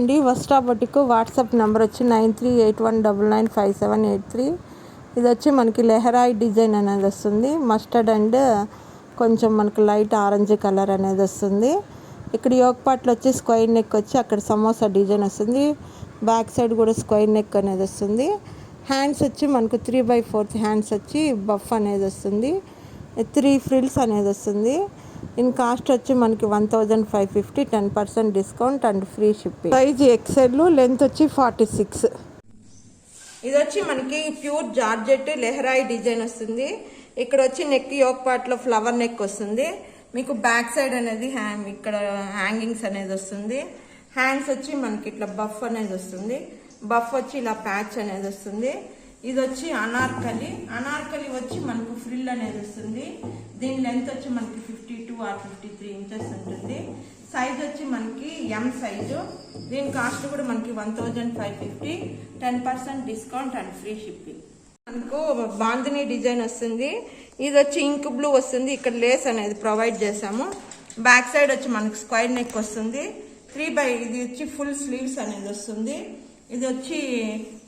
అండి Vastra boutique WhatsApp number వచ్చి nine three eight one double nine five seven eight three. ఇది వచ్చి మనకి లెహరాయి డిజైన్ అనేది వస్తుంది. మస్టర్డ్ అండ్ కొంచెం మనకు లైట్ ఆరెంజ్ కలర్ అనేది వస్తుంది. ఇక్కడ యోగపాట్లు వచ్చి స్క్వైర్ నెక్ వచ్చి అక్కడ సమోసా డిజైన్ వస్తుంది. బ్యాక్ సైడ్ కూడా స్క్వైర్ నెక్ అనేది వస్తుంది. హ్యాండ్స్ వచ్చి మనకు త్రీ బై ఫోర్త్ హ్యాండ్స్ వచ్చి బఫ్ అనేది వస్తుంది. త్రీ ఫ్రిల్స్ అనేది వస్తుంది. ఇన్ కాస్ట్ వచ్చి మనకి one thousand five fifty ten percent discount and free shipping size XL length వచ్చి ఫార్టీ సిక్స్ ఇది వచ్చి మనకి ప్యూర్ జార్జెట్ లెహరాయి డిజైన్ వస్తుంది. ఇక్కడ వచ్చి నెక్ యోక్ పార్ట్లో ఫ్లవర్ నెక్ వస్తుంది. మీకు బ్యాక్ సైడ్ అనేది హ్యాంగ్ ఇక్కడ హ్యాంగింగ్స్ అనేది వస్తుంది. హ్యాండ్స్ వచ్చి మనకి ఇట్లా బఫ్ అనేది వస్తుంది. బఫ్ వచ్చి ఇలా ప్యాచ్ అనేది వస్తుంది. ఇది వచ్చి అనార్కలి. అనార్కలి వచ్చి మనకు ఫ్రిల్ అనేది వస్తుంది. దీని లెంత్ వచ్చి మనకి fifty two or fifty three inches ఉంటుంది. సైజ్ వచ్చి మనకి ఎం సైజు దీని కాస్ట్ కూడా మనకి one thousand five fifty ten percent discount and free shipping మనకు బాందిని డిజైన్ వస్తుంది. ఇది వచ్చి ఇంక్ బ్లూ వస్తుంది. ఇక్కడ లేస్ అనేది ప్రొవైడ్ చేసాము బ్యాక్ సైడ్ వచ్చి మనకి స్క్వైర్ నెక్ వస్తుంది. త్రీ బై ఇది వచ్చి ఫుల్ స్లీవ్స్ అనేది వస్తుంది. ఇది వచ్చి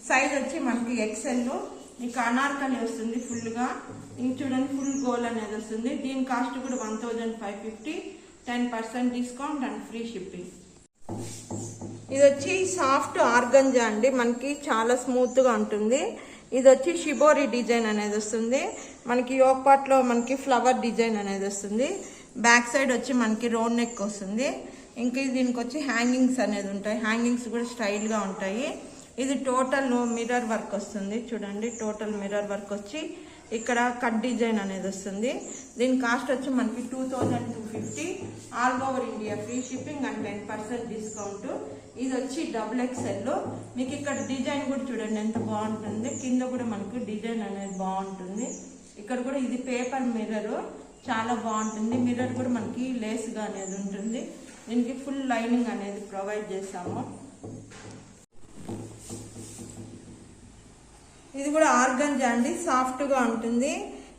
సైజ్ వచ్చి మనకి ఎక్సెల్ మీకు అనార్కలి వస్తుంది ఫుల్గా. ఇంక చూడండి ఫుల్ గోల్ అనేది వస్తుంది. దీని కాస్ట్ కూడా one thousand five fifty. Ten percent discount and free shipping. ఇది వచ్చి సాఫ్ట్ ఆర్గంజా అండి. మనకి చాలా స్మూత్గా ఉంటుంది. ఇది వచ్చి షిబోరి డిజైన్ అనేది వస్తుంది. మనకి యోగ్ పార్ట్లో మనకి ఫ్లవర్ డిజైన్ అనేది వస్తుంది. బ్యాక్ సైడ్ వచ్చి మనకి రోడ్ నెక్ వస్తుంది. ఇంకా దీనికి వచ్చి హ్యాంగింగ్స్ అనేది ఉంటాయి. హ్యాంగింగ్స్ కూడా స్టైల్గా ఉంటాయి. ఇది టోటల్ మిర్రర్ వర్క్ వస్తుంది. చూడండి టోటల్ మిర్రర్ వర్క్ వచ్చి ఇక్కడ కట్ డిజైన్ అనేది వస్తుంది. దీని కాస్ట్ వచ్చి మనకి two thousand two fifty all over India free shipping and ten percent discount ఇది వచ్చి డబుల్ ఎక్స్ఎల్ మీకు ఇక్కడ డిజైన్ కూడా చూడండి ఎంత బాగుంటుంది. కింద కూడా మనకు డిజైన్ అనేది బాగుంటుంది. ఇక్కడ కూడా ఇది పేపర్ మిర్రర్ చాలా బాగుంటుంది. మిర్రర్ కూడా మనకి లేస్గా అనేది ఉంటుంది. దీనికి ఫుల్ లైనింగ్ అనేది ప్రొవైడ్ చేసాము ఇది కూడా ఆర్గంజా అండి సాఫ్ట్గా ఉంటుంది.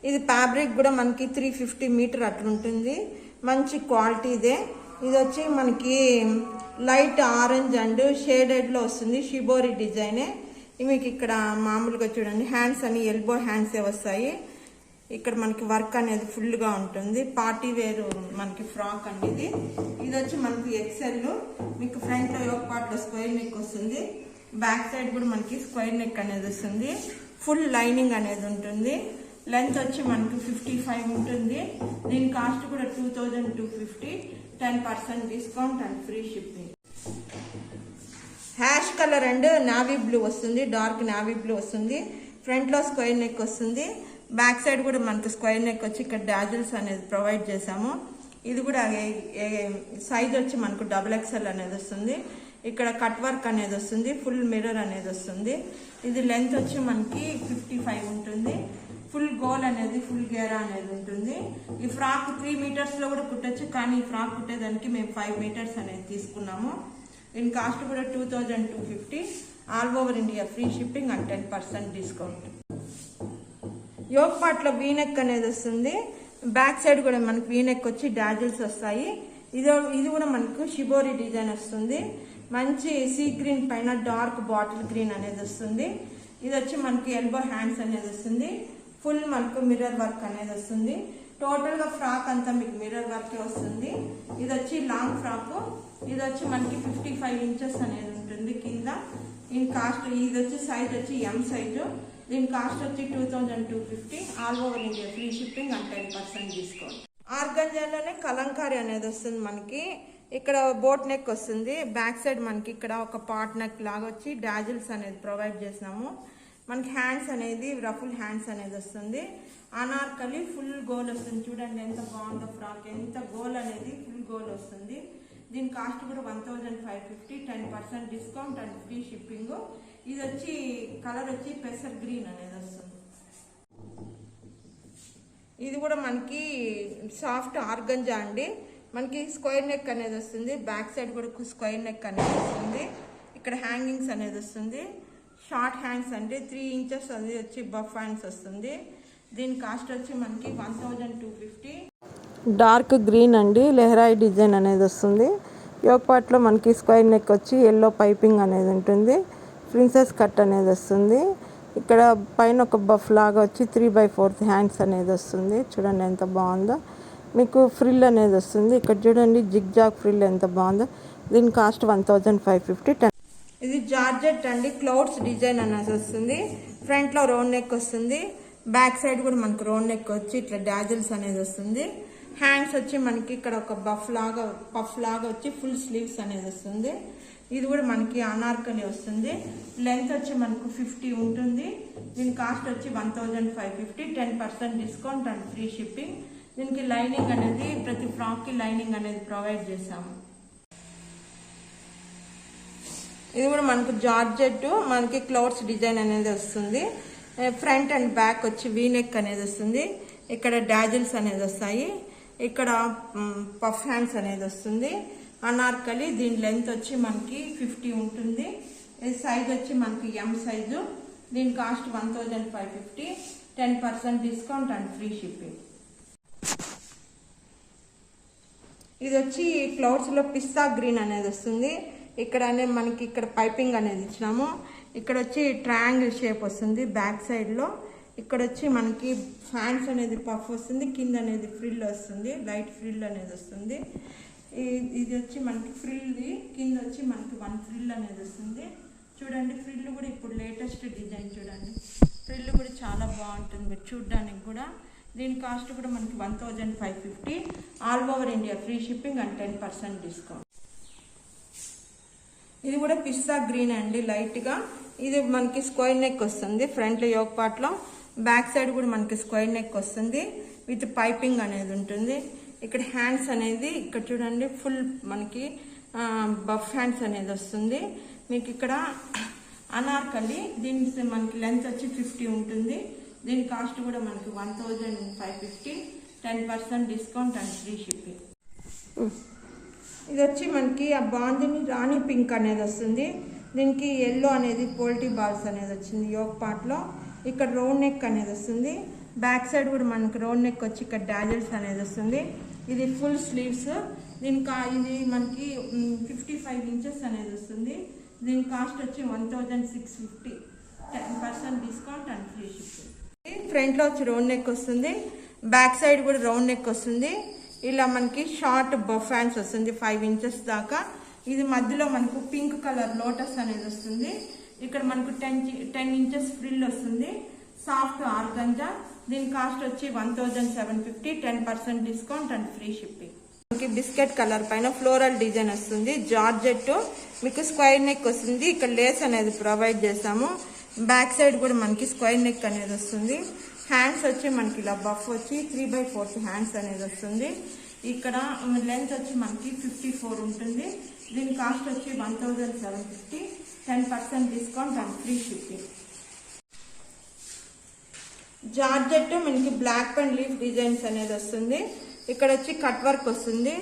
ఇది ఫ్యాబ్రిక్ కూడా మనకి త్రీ ఫిఫ్టీ మీటర్ అట్లా ఉంటుంది మంచి క్వాలిటీదే ఇది. వచ్చి మనకి లైట్ ఆరెంజ్ అండ్ షేడెడ్లో వస్తుంది షిబోరి డిజైనే. మీకు ఇక్కడ మామూలుగా చూడండి హ్యాండ్స్ అని ఎల్బో హ్యాండ్సే వస్తాయి. ఇక్కడ మనకి వర్క్ అనేది ఫుల్గా ఉంటుంది. పార్టీ వేర్ మనకి ఫ్రాక్ అండి ఇది. ఇది వచ్చి మనకి ఎక్సెల్. మీకు ఫ్రంట్లో యోగ పార్ట్లో స్క్వేర్ నెక్ వస్తుంది. బ్యాక్ సైడ్ కూడా మనకి స్క్వేర్ నెక్ అనేది వస్తుంది. ఫుల్ లైనింగ్ అనేది ఉంటుంది. లెంత్ వచ్చి మనకి ఫిఫ్టీ ఫైవ్ ఉంటుంది. దీని కాస్ట్ కూడా two thousand two fifty. Ten percent discount and free shipping. Ash colour and navy blue వస్తుంది. డార్క్ నావీ బ్లూ వస్తుంది. ఫ్రంట్లో స్క్వేర్ నెక్ వస్తుంది. బ్యాక్ సైడ్ కూడా మనకు స్క్వేర్ నెక్ వచ్చి ఇక్కడ డాజిల్స్ అనేది ప్రొవైడ్ చేసాము ఇది కూడా సైజ్ వచ్చి మనకు డబుల్ ఎక్స్ఎల్ అనేది వస్తుంది. ఇక్కడ కట్ వర్క్ అనేది వస్తుంది ఫుల్ మిర్రర్ అనేది వస్తుంది. ఇది లెంత్ వచ్చి మనకి ఫిఫ్టీ ఫైవ్ ఉంటుంది. ఫుల్ గోల్ అనేది ఫుల్ గేరా అనేది ఉంటుంది. ఈ ఫ్రాక్ త్రీ మీటర్స్లో కూడా కుట్టచ్చు కానీ ఈ ఫ్రాక్ కుట్టేదానికి మేము ఫైవ్ మీటర్స్ అనేది తీసుకున్నాము. దీని కాస్ట్ కూడా two thousand two fifty. All over India free shipping and ten percent discount. Yoke పార్ట్లో వీనెక్ అనేది వస్తుంది. బ్యాక్ సైడ్ కూడా మనకి వీనెక్ వచ్చి డాజిల్స్ వస్తాయి. ఇది ఇది కూడా మనకు షిబోరి డిజైన్ వస్తుంది. మంచి సీ గ్రీన్ పైన డార్క్ బాటిల్ గ్రీన్ అనేది వస్తుంది. ఇది వచ్చి మనకి ఎల్బో హ్యాండ్స్ అనేది వస్తుంది. ఫుల్ మనకు మిర్రర్ వర్క్ అనేది వస్తుంది. టోటల్గా ఫ్రాక్ అంతా మీకు మిర్రర్ వర్క్ వస్తుంది. ఇది వచ్చి లాంగ్ ఫ్రాక్. ఇది వచ్చి మనకి ఫిఫ్టీ ఫైవ్ ఇంచెస్ అనేది ఉంటుంది కింద. దీని కాస్ట్ ఇది వచ్చి సైజ్ వచ్చి ఎం సైజు దీని కాస్ట్ వచ్చి two thousand two fifty. All over India free shipping and ten percent discount ఆర్గంజాలోనే kalamkari అనేది వస్తుంది మనకి. ఇక్కడ బోట్ నెక్ వస్తుంది. బ్యాక్ సైడ్ మనకి ఇక్కడ ఒక పాట్ నెక్ లాగా వచ్చి డాజిల్స్ అనేది ప్రొవైడ్ చేసినాము. మనకి హ్యాండ్స్ అనేది రఫుల్ హ్యాండ్స్ అనేది వస్తుంది. అనార్కలి ఫుల్ గోల్ వస్తుంది. చూడండి ఎంత బాగుందో ఫ్రాక్. ఎంత గోల్ అనేది ఫుల్ గోల్ వస్తుంది. దీని కాస్ట్ కూడా one thousand five fifty. Ten percent discount and free shipping. ఇది వచ్చి కలర్ వచ్చి పెసర్ గ్రీన్ అనేది వస్తుంది ఇది కూడా మనకి సాఫ్ట్ ఆర్గంజా అండి. మనకి స్క్వేర్ నెక్ అనేది వస్తుంది. బ్యాక్ సైడ్ కూడా స్క్వేర్ నెక్ అనేది వస్తుంది. ఇక్కడ హ్యాంగింగ్స్ అనేది వస్తుంది. షార్ట్ హ్యాండ్స్ అంటే త్రీ ఇంచెస్ అది వచ్చి బఫ్ హ్యాండ్స్ వస్తుంది. దీని కాస్ట్ వచ్చి మనకి one thousand two fifty. Dark green అండి. లెహరాయి డిజైన్ అనేది వస్తుంది. యోగపాట్లో మనకి స్క్వేర్ నెక్ వచ్చి ఎల్లో పైపింగ్ అనేది ఉంటుంది. ప్రిన్సెస్ కట్ అనేది వస్తుంది. ఇక్కడ పైన ఒక బఫ్ లాగా వచ్చి త్రీ బై ఫోర్త్ హ్యాండ్స్ అనేది వస్తుంది. చూడండి ఎంత బాగుందో. మీకు ఫ్రిల్ అనేది వస్తుంది. ఇక్కడ చూడండి జిగ్ జాగ్ ఫ్రిల్ ఎంత బాగుందో. దీని cost one thousand five fifty ten ఇది జార్జెట్ అండి. క్లౌడ్స్ డిజైన్ అనేది వస్తుంది. ఫ్రంట్లో రౌండ్ నెక్ వస్తుంది. బ్యాక్ సైడ్ కూడా మనకు రౌండ్ నెక్ వచ్చి ఇట్లా డాజిల్స్ అనేది వస్తుంది. హ్యాండ్స్ వచ్చి మనకి ఇక్కడ ఒక బఫ్ లాగా పఫ్ లాగా వచ్చి ఫుల్ స్లీవ్స్ అనేది వస్తుంది. ఇది కూడా మనకి అనార్కలి వస్తుంది. లెంత్ వచ్చి మనకు ఫిఫ్టీ ఉంటుంది. దీని కాస్ట్ వచ్చి one thousand five fifty. Ten percent discount and free shipping. దీనికి లైనింగ్ అనేది ప్రతి ఫ్రాక్కి లైనింగ్ అనేది ప్రొవైడ్ చేసాము ఇది కూడా మనకు జార్జెట్ మనకి క్లౌడ్స్ డిజైన్ అనేది వస్తుంది. ఫ్రంట్ అండ్ బ్యాక్ వచ్చి వీనెక్ అనేది వస్తుంది. ఇక్కడ డాజిల్స్ అనేది వస్తాయి. ఇక్కడ పఫ్ హ్యాండ్స్ అనేది వస్తుంది. అనార్కలి దీని లెంత్ వచ్చి మనకి ఫిఫ్టీ ఉంటుంది. సైజ్ వచ్చి మనకి ఎం సైజు. దీని cost one thousand five fifty. Ten percent discount and free shipping. ఇది వచ్చి క్లౌడ్స్లో పిస్తా గ్రీన్ అనేది వస్తుంది. ఇక్కడ అనేది మనకి ఇక్కడ పైపింగ్ అనేది ఇచ్చినాము. ఇక్కడ వచ్చి ట్రయాంగిల్ షేప్ వస్తుంది బ్యాక్ సైడ్లో ఇక్కడ వచ్చి మనకి ఫ్యాన్స్ అనేది పఫ్ వస్తుంది కింద అనేది ఫ్రిల్ వస్తుంది లైట్ ఫ్రిల్ అనేది వస్తుంది. ఇది వచ్చి మనకి ఫ్రిల్ది కింద వచ్చి మనకి వన్ ఫ్రిల్ అనేది వస్తుంది. చూడండి ఫ్రిల్ కూడా ఇప్పుడు లేటెస్ట్ డిజైన్ చూడండి. ఫ్రిల్ కూడా చాలా బాగుంటుంది మీరు చూడడానికి కూడా. దీని కాస్ట్ కూడా మనకి one thousand five fifty. All over India free shipping and ten percent discount. ఇది కూడా పిస్తా గ్రీన్ అండి లైట్గా. ఇది మనకి స్క్వైర్ నెక్ వస్తుంది ఫ్రంట్ యోగ్ పార్ట్లో. బ్యాక్ సైడ్ కూడా మనకి స్క్వైర్ నెక్ వస్తుంది. విత్ పైపింగ్ అనేది ఉంటుంది. ఇక్కడ హ్యాండ్స్ అనేది ఇక్కడ చూడండి ఫుల్ మనకి బఫ్ హ్యాండ్స్ అనేది వస్తుంది. మీకు ఇక్కడ అనార్కలి దీనికి మనకి లెంత్ వచ్చి ఫిఫ్టీ ఉంటుంది. దీని కాస్ట్ కూడా మనకి one thousand five fifty ten percent discount and free shipping. ఇది వచ్చి మనకి ఆ బాందిని రాణి పింక్ అనేది వస్తుంది. దీనికి ఎల్లో అనేది పోల్టీ బాల్స్ అనేది వచ్చింది యోగ్ పార్ట్లో. ఇక్కడ రౌండ్ నెక్ అనేది వస్తుంది. బ్యాక్ సైడ్ కూడా మనకి రౌండ్ నెక్ వచ్చి ఇక్కడ డాజల్స్ అనేది వస్తుంది. ఇది ఫుల్ స్లీవ్స్. దీనికి ఇది మనకి ఫిఫ్టీ ఫైవ్ ఇంచెస్ అనేది వస్తుంది. దీని కాస్ట్ వచ్చి one thousand six fifty ten percent discount and free shipping ఫ్రంట్లో వచ్చి రౌండ్ నెక్ వస్తుంది. బ్యాక్ సైడ్ కూడా రౌండ్ నెక్ వస్తుంది. ఇలా మనకి షార్ట్ బఫ్ హ్యాండ్స్ వస్తుంది ఫైవ్ ఇంచెస్ దాకా. ఇది మధ్యలో మనకు పింక్ కలర్ లోటస్ అనేది వస్తుంది. ఇక్కడ మనకు టెన్ టెన్ ఇంచెస్ ఫ్రిల్ వస్తుంది. Soft organza. దీని కాస్ట్ వచ్చి one thousand seven fifty ten percent discount and free shipping. మనకి బిస్కెట్ కలర్ పైన ఫ్లోరల్ డిజైన్ వస్తుంది. జార్జెట్ మీకు స్క్వైర్ నెక్ వస్తుంది. ఇక్కడ లేస్ అనేది ప్రొవైడ్ చేసాము బ్యాక్ సైడ్ కూడా మనకి స్క్వైర్ నెక్ అనేది వస్తుంది. హ్యాండ్స్ వచ్చి మనకి ఇలా బఫ్ వచ్చి త్రీ బై ఫోర్త్ హ్యాండ్స్ అనేది వస్తుంది. ఇక్కడ లెంత్ వచ్చి మనకి ఫిఫ్టీ ఫోర్ ఉంటుంది. దీని కాస్ట్ వచ్చి one thousand seven fifty. Ten percent discount and free shipping georgette మనకి బ్లాక్ అండ్ లీఫ్ డిజైన్స్ అనేది వస్తుంది. ఇక్కడ వచ్చి కట్ వర్క్ వస్తుంది.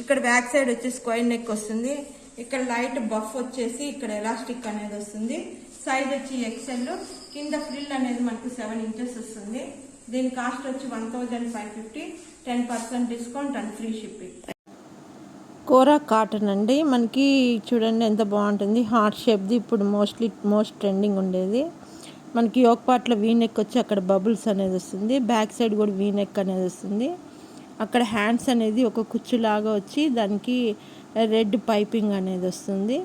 ఇక్కడ బ్యాక్ సైడ్ వచ్చి స్క్వైర్ నెక్ వస్తుంది. ఇక్కడ లైట్ బఫ్ వచ్చేసి ఇక్కడ ఎలాస్టిక్ అనేది వస్తుంది. సైజ్ వచ్చి ఎక్సెల్ కింద ఫ్రిల్ అనేది మనకు సెవెన్ ఇంచెస్ వస్తుంది. దీని కాస్ట్ వచ్చి one thousand five fifty ten percent discount and free shipping kora cotton అండి. మనకి చూడండి ఎంత బాగుంటుంది. హార్ట్ షేప్ది ఇప్పుడు మోస్ట్లీ మోస్ట్ ట్రెండింగ్ ఉండేది. మనకి యోక్ పార్ట్లో వచ్చి అక్కడ బబుల్స్ అనేది వస్తుంది. బ్యాక్ సైడ్ కూడా వీనెక్ అనేది వస్తుంది. అక్కడ హ్యాండ్స్ అనేది ఒక కుచ్చులాగా వచ్చి దానికి రెడ్ పైపింగ్ అనేది వస్తుంది.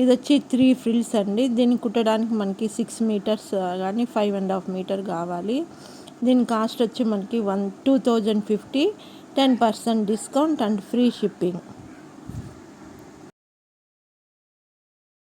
ఇది వచ్చి త్రీ ఫ్రిల్స్ అండి. దీన్ని కుట్టడానికి మనకి సిక్స్ మీటర్స్ కానీ ఫైవ్ అండ్ హాఫ్ మీటర్ కావాలి. దీని కాస్ట్ వచ్చి మనకి one two thousand fifty ten percent discount and free shipping.